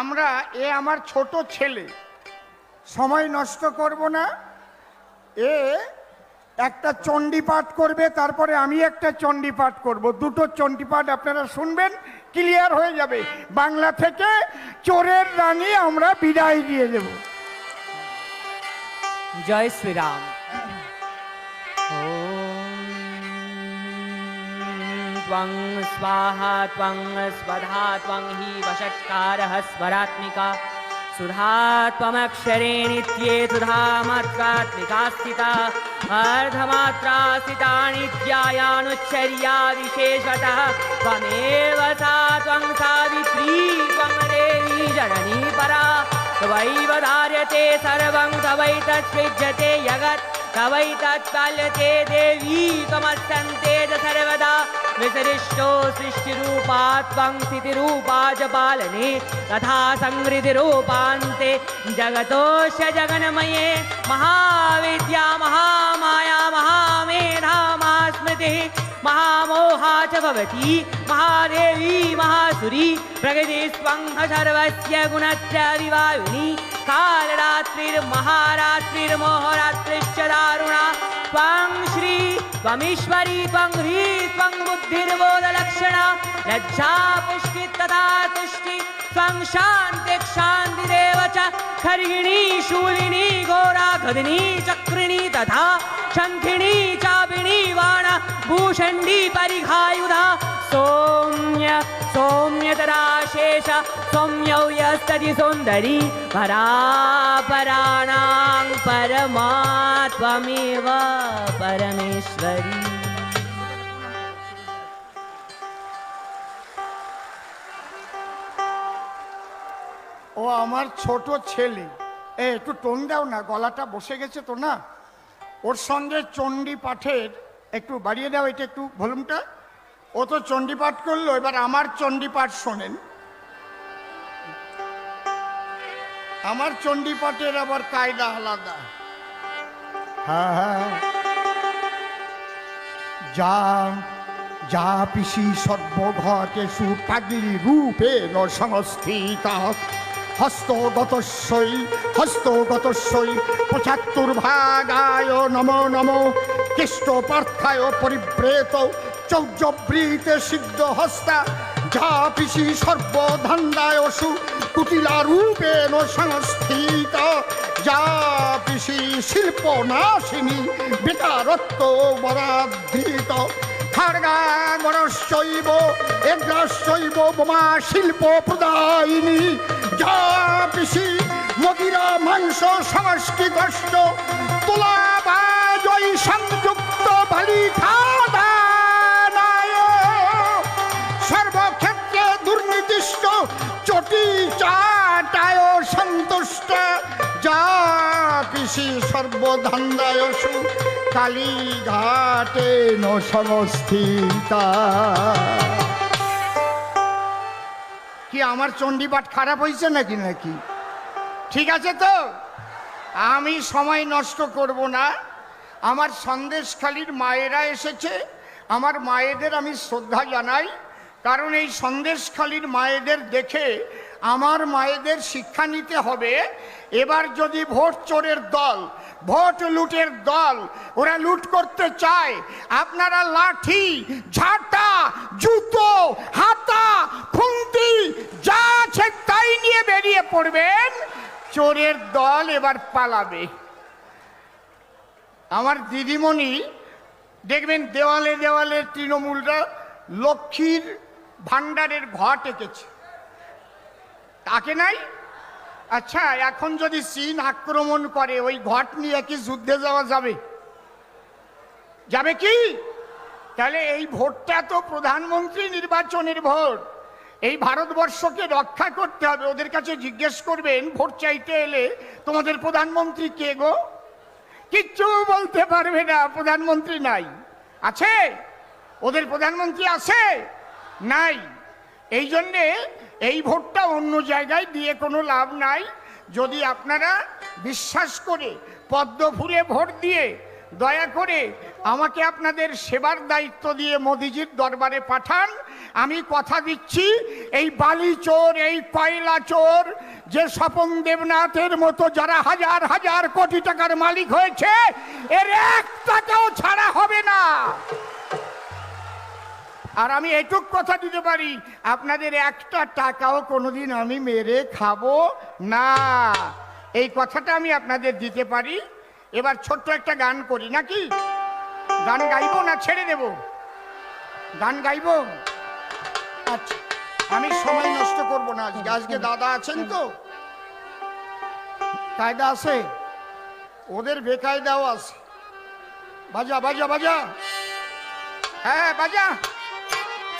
আমরা এ আমার ছোট ছেলে। সময় নষ্ট করব না। এ একটা চণ্ডী পাঠ করবে, তারপরে আমি একটা চণ্ডী পাঠ করব। দুটো চণ্ডী পাঠ আপনারা শুনবেন, ক্লিয়ার হয়ে যাবে। বাংলা থেকে চোরের রানী আমরা বিদায় দিয়ে দেব। জয় শ্রীরাম। त्वं स्वाहा, त्वं स्वधा, त्वं हि वषट्कारः स्वरात्मिका। सुधा त्वमक्षरे नित्ये सुधामात्रात्मिका स्थिता अर्धमात्रा स्थिता। नित्यायानुच्चर्या विशेषतः त्वमेव सा, त्वं सावित्री, त्वं देवी जननी परा त्वैव धार्यते सर्वं तवैतत्सृज्यते जगत् तवैतत्पाल्यते देवी त्वमस्यन्ते च सर्वदा विसरिष्टो सृष्टिरूपा त्वं स्थितिरूपा च पालने तथा संहृतिरूपान्ते जगतोऽस्य जगन्मये महाविद्या महामाया महामेधा महास्मृतिः महामोहा च भवति महादेवी महासुरी प्रकृतिस्त्वं सर्वस्य गुणस्य विवायुनि कालरात्रिर्महारात्रिर्मोहरात्रिश्च दारुणा त्वं श्री त्वमीश्वरी त्वं ह्री त्वं बुद्धिर्बोधलक्षणा लज्जा पुष्टि तथा तुष्टि त्वं शान्ति क्षान्तिरेव च खर्हिणी शूलिनी घोरा खदिनी चक्रिणी तथा शङ्खिणी चापिणी वाण भूषण्डी परिघायुधा सौम्य सौम्यतराशेष सौम्यौ यस्तति सुन्दरी परापराणां परमा त्वमेव परमेश्वरी ও আমার ছোট ছেলে এ একটু টোন দাও না গলাটা বসে গেছে তো না ওর সঙ্গে চণ্ডী পাঠের একটু বাড়িয়ে দাও এটা একটু ভলিউমটা ও তো চণ্ডী পাঠ করল, এবার আমার চণ্ডীপাঠ শোনেন। আমার চণ্ডীপাঠের আবার কায়দা আলাদা। হ্যাঁ হ্যাঁ। যা যা পিসি সর্বঘটেষু পাগলি রূপে সংস্থিতা হস্তগতস্বই হস্তগতস্বই পঁচাত্তর ভাগায় নম নম। কৃষ্ট পার্থায় পরিব্রেত চৌর্যবৃতে সিদ্ধ হস্তা, যা পিসি সর্বধান্দায়সু কুটিলা রূপেণ সংস্থিত। যা পিসি শিল্প নাশিনী বেকারত্ব বরাধৃত খাড়গাগরশ্চৈব, এগ্রাশ্চৈব বোমা শিল্প প্রদায়িনী। যা পিসি মদিরা মাংস সংস্কৃতশ্চ তোলা বা জয় সংযুক্ত বালি চাটায় সন্তুষ্ট যা পিসি সর্বধান্দায়সু, কালীঘাটে ন সংস্থিতা কি আমার চণ্ডীপাঠ খারাপ হয়েছে নাকি নাকি? ঠিক আছে তো? আমি সময় নষ্ট করব না। আমার সন্দেশখালির মায়েরা এসেছে। আমার মায়েদের আমি শ্রদ্ধা জানাই। কারণ এই সন্দেশখালির মায়েদের দেখে আমার মায়েদের শিক্ষা নিতে হবে। এবার যদি ভোট চোরের দল, ভোট লুটের দল, ওরা লুট করতে চায়, আপনারা লাঠি, ঝাঁটা, জুতো, হাতা, খুন্তি, যা আছে তাই নিয়ে বেরিয়ে পড়বেন। চোরের দল এবার পালাবে। আমার দিদিমণি, দেখবেন দেওয়ালে দেওয়ালে তৃণমূলরা লক্ষ্মীর ভাণ্ডারের ঘট এঁকেছে। তাকে নাই? আচ্ছা এখন যদি চীন আক্রমণ করে, ওই ঘট নিয়ে কি যুদ্ধে যাওয়া যাবে? যাবে কি? তাহলে এই ভোটটা তো প্রধানমন্ত্রী নির্বাচনের ভোট। এই ভারতবর্ষকে রক্ষা করতে হবে। ওদের কাছে জিজ্ঞেস করবেন, ভোট চাইতে এলে তোমাদের প্রধানমন্ত্রী কে গো? কিচ্ছু বলতে পারবে না, প্রধানমন্ত্রী নাই। আছে? ওদের প্রধানমন্ত্রী আছে? নাই। এই জন্যে এই ভোটটা অন্য জায়গায় দিয়ে কোনো লাভ নাই। যদি আপনারা বিশ্বাস করে পদ্ম ফুলে ভোট দিয়ে দয়া করে আমাকে আপনাদের সেবার দায়িত্ব দিয়ে মোদিজির দরবারে পাঠান। আমি কথা দিচ্ছি, এই বালি চোর, এই কয়লা চোর, যে স্বপন দেবনাথের মতো যারা হাজার হাজার কোটি টাকার মালিক হয়েছে, এর এক টাকাও ছাড়া হবে না। আর আমি এটুক কথা দিতে পারি, আপনাদের একটা টাকাও কোনোদিন আমি মেরে খাব না। এই কথাটা আমি আপনাদের দিতে পারি। এবার ছোট্ট একটা গান করি, নাকি? গান গাইবো না ছেড়ে দেব? গান গাইবো? আচ্ছা আমি সময় নষ্ট করব না আজকে। আজকে দাদা আছেন তো? কায়দা আছে? ওদের বেকায়দাও আছে। বাজা বাজা বাজা। হ্যাঁ বাজা।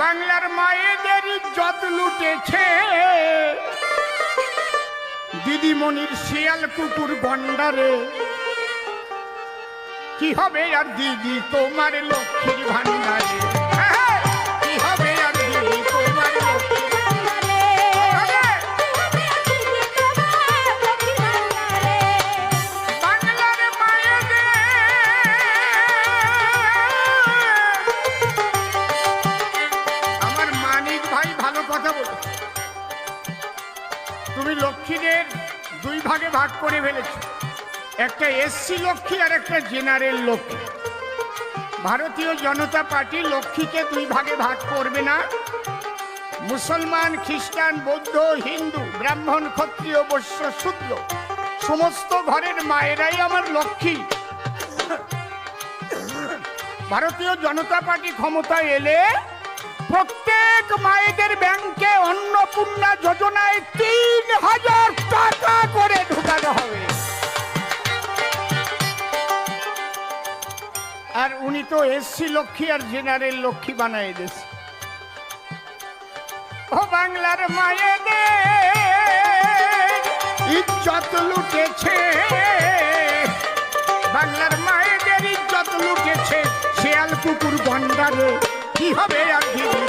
বাংলার মায়েদের যত লুটেছে। দিদিমণির শিয়াল কুকুর গন্ডারে কি হবে আর দিদি তোমার লক্ষ্মীর ভান্ডারে এসসি লক্ষ্মী আর একটা জেনারেল লক্ষ্মী। ভারতীয় জনতা পার্টি লক্ষ্মীকে দুই ভাগে ভাগ করবে না। মুসলমান, খ্রিস্টান, বৌদ্ধ, হিন্দু, ব্রাহ্মণ, ক্ষত্রিয়, বৈশ্য, শূদ্র, সমস্ত ঘরের মায়েরাই আমার লক্ষ্মী। ভারতীয় জনতা পার্টি ক্ষমতায় এলে প্রত্যেক মায়েদের ব্যাংকে অন্নপূর্ণা যোজনায় তিন হাজার টাকা করে ঢুকানো হবে। উনি তো এসসি লক্ষ্মী আর জেনারেল লক্ষ্মী বানাই দিয়েছে। ও বাংলার মায়েদের ইজ্জত লুটেছে। বাংলার মায়েদের ইজ্জত লুটেছে। শেয়াল কুকুর গন্ডারে, কি হবে আর দিদি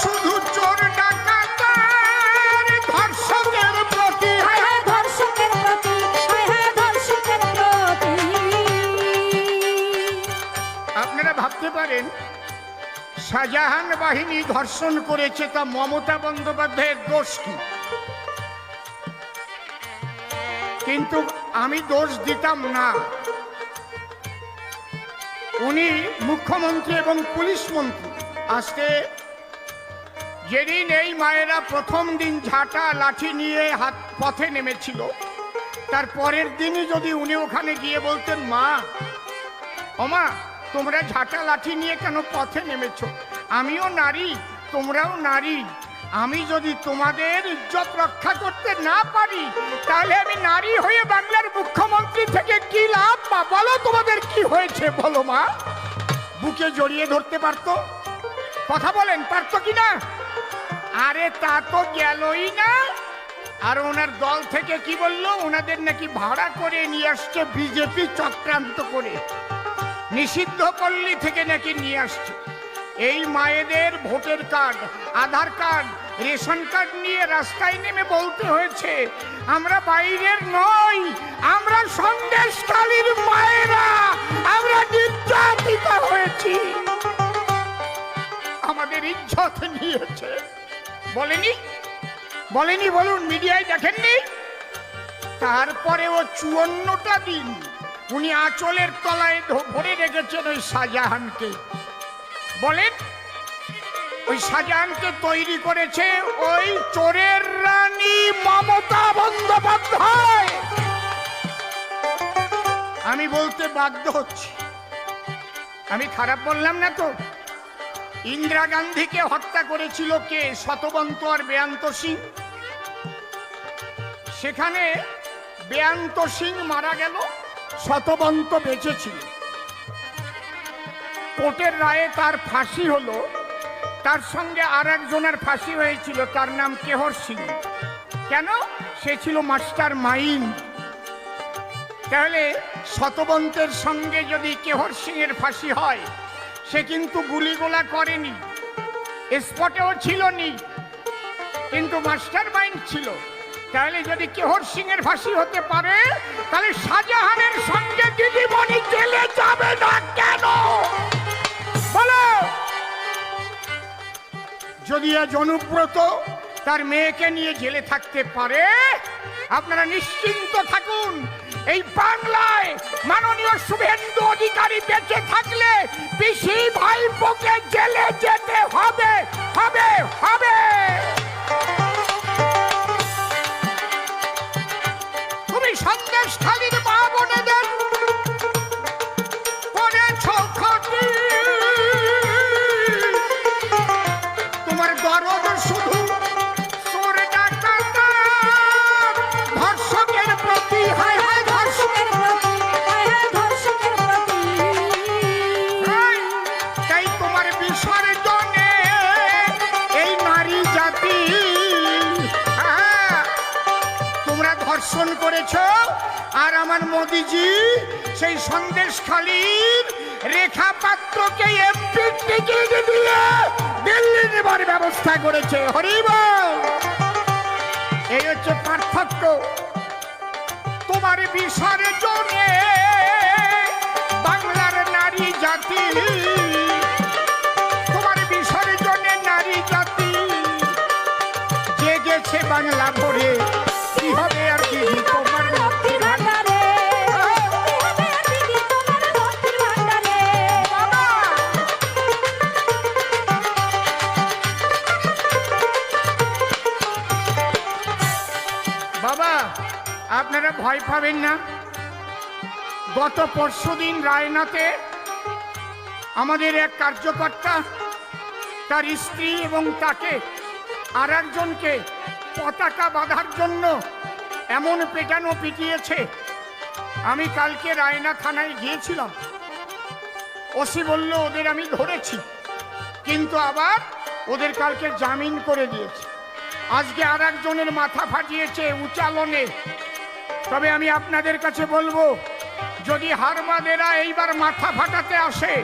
শুধু চোর ডাকাতার ধর্ষকের প্রতি। আপনারা ভাবতে পারেন শাহজাহান বাহিনী ধর্ষণ করেছে তা মমতা বন্দ্যোপাধ্যায়ের দোষ কি? কিন্তু আমি দোষ দিতাম না। উনি মুখ্যমন্ত্রী এবং পুলিশ মন্ত্রী। আজকে যেদিন এই মায়েরা প্রথম দিন ঝাঁটা লাঠি নিয়ে হাত পথে নেমেছিল, তার পরের দিনই যদি উনি ওখানে গিয়ে বলতেন, মা ওমা তোমরা ঝাঁটা লাঠি নিয়ে কেন পথে নেমেছ? আমিও নারী, তোমরাও নারী। আমি যদি তোমাদের ইজ্জত রক্ষা করতে না পারি, তাহলে আমি নারী হয়ে বাংলার মুখ্যমন্ত্রী থেকে কি লাভ মা বলো তোমাদের কি হয়েছে, বলো মা। বুকে জড়িয়ে ধরতে পারতো? কথা বলেন, পারতো কি না? আরে তা তো গেলই না। আর ওনার দল থেকে কি বলল? ওনাদের নাকি ভাড়া করে নিয়ে আসছে বিজেপি চক্রান্ত করে। নিষিদ্ধ পল্লী থেকে নাকি নিয়ে আসছে। এই মায়েদের voter card, Aadhaar card, ration card নিয়ে রাস্তায় নেমে বলতে হয়েছে, আমরা বাইরের নই, আমরা সন্দেশকালীর মায়েরা, আমরা নির্যাতিত হয়েছি। আমাদের ইজ্জত নিয়েছে। বলেনি? বলেনি বলুন, মিডিয়ায় দেখেননি? তারপরে ও চুয়ান্নটা দিন উনি আঁচলের তলায় ভরে রেখেছেন ওই শাহজাহানকে। বলেন, ওই শাহজাহানকে তৈরি করেছে ওই চোরের রানী মমতা বন্দ্যোপাধ্যায়। আমি বলতে বাধ্য হচ্ছি। আমি খারাপ বললাম না তো? ইন্দিরা গান্ধীকে হত্যা করেছিল কে? শতবন্ত আর বেয়ান্ত সিং। সেখানে বেয়ান্ত সিং মারা গেল, শতবন্ত বেঁচে ছিল কোর্টের রায়ে তার ফাঁসি হলো। তার সঙ্গে আর একজনের ফাঁসি হয়েছিল, তার নাম কেহর সিং। কেন? সে ছিল মাস্টার মাইন্ড তাহলে শতবন্তের সঙ্গে যদি কেহর সিং এর ফাঁসি হয় সে কিন্তু গুলিগোলা করেনি। স্পটেও ছিল নি, কিন্তু মাস্টার মাইন্ড ছিল। তাহলে যদি কেহর সিং এর ফাঁসি হতে পারে, তাহলে শাহজাহানের সঙ্গে দিদিমণি জেলে যাবে না কেন? বলো। যদি আজ অনুব্রত তার মেয়েকে নিয়ে জেলে থাকতে পারে, আপনারা নিশ্চিন্ত থাকুন, এই বাংলায় মাননীয় শুভেন্দু অধিকারী বেঁচে থাকলে পিসি porque আমার মোদিজি, সেই সন্দেশ খালির রেখা পাত্রকে এমপি টিকিট দিয়ে দিল্লি নেবার ব্যবস্থা করেছে। হরিব এই হচ্ছে পার্থক্য। তোমার বিসর্জনে বাংলার নারী জাতি, তোমার বিসর্জনে নারী জাতি, জেগেছে বাংলা আপনারা ভয় পাবেন না। গত পরশুদিন রায়নাতে আমাদের এক কার্যকর্তা, তার স্ত্রী এবং তাকে আর একজনকে পতাকা বাঁধার জন্য এমন পেটানো পিটিয়েছে। আমি কালকে রায়না থানায় গিয়েছিলাম। ওসি বলল, ওদের আমি ধরেছি, কিন্তু আবার ওদের কালকে জামিন করে দিয়েছে। আজকে আর একজনের মাথা ফাটিয়েছে উচালনে। তবে আমি আপনাদের কাছে বলব যদি হারমাদেরা এইবার মাথা ফাটাতে আসে